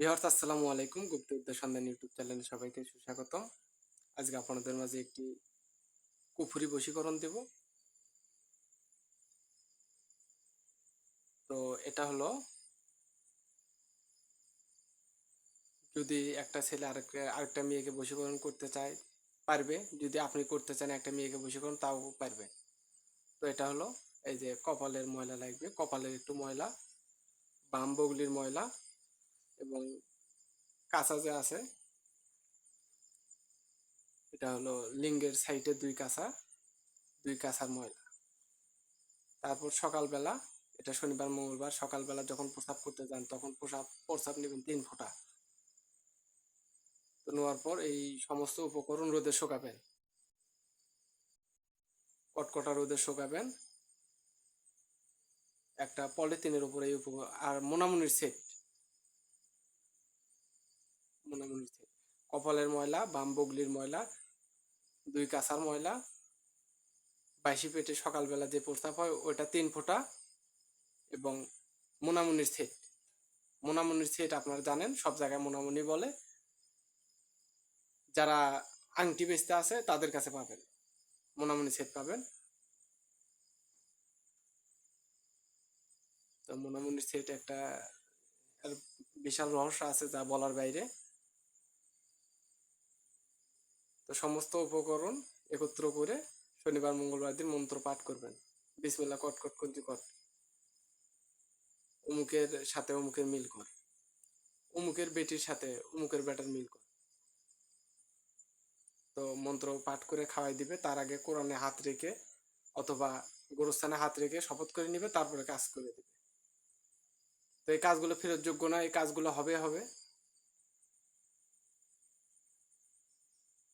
Viewers, আসসালামু আলাইকুম। গুপ্ত বিদ্যা সন্ধান ইউটিউব চ্যানেলে সবাইকে সুস্বাগতম। আজকে আপনাদের মাঝে একটি কুফুরি বশীকরণ দেব। তো এটা হলো, যদি একটা ছেলে আরেকটা আরেকটা মেয়েকে বশীকরণ করতে চায়, পারবে। যদি আপনি করতে চান একটা মেয়েকে বশীকরণ, তাও পারবে। তো এটা হলো, এই যে কপালের ময়লা লাগবে। কপালের একটু ময়লা, বাম বগলির ময়লা এবং কাঁচা যে আছে, এটা হলো লিঙ্গের সাইডে দুই কাঁচা, দুই কাঁচার ময়লা। তারপর সকালবেলা, এটা শনিবার, মঙ্গলবার, সকালবেলা যখন প্রসাব করতে যান, তখন প্রসাব প্রসাব নেবেন তিন ফোঁটা। তো নেওয়ার পর এই সমস্ত উপকরণ রোদে শুকাবেন। কটকটা রোদে শুকাবেন। একটা পলিথিনের উপরে এই উপকরণ, আর মোনামুনির সেট মোনামুনির সেট কপালের ময়লা বাম বগলির ময়লা, দুই কাঁচার ময়লা, বাইশি পেটে সকালবেলা যে প্রস্তাব হয় ওইটা তিন ফোঁটা এবং মোনামুনির সেট মোনামুনির সেট আপনারা জানেন, সব জায়গায় মোনামুনি বলে। যারা আংটি বেচতে আছে তাদের কাছে পাবেন মোনামুনি সেট পাবেন। তো মোনামুনির সেট একটা বিশাল রহস্য আছে যা বলার বাইরে। সমস্ত উপকরণ একত্র করে শনিবার, মঙ্গলবার দিন মন্ত্র পাঠ করবেন। বিসমিল্লাহ, কট কট কঞ্জি কট অমুকের সাথে অমুকের মিল কর। অমুকের বেটির সাথে অমুকের বেটার মিল কর। তো মন্ত্র পাঠ করে খাওয়াই দিবে, তার আগে কোরআনে হাত রেখে অথবা গোরস্থানে হাত রেখে শপথ করে নিবে, তারপরে কাজ করে দিবে। তো এই কাজগুলো ফেরত যোগ্য না, এই কাজগুলো হবে হবে।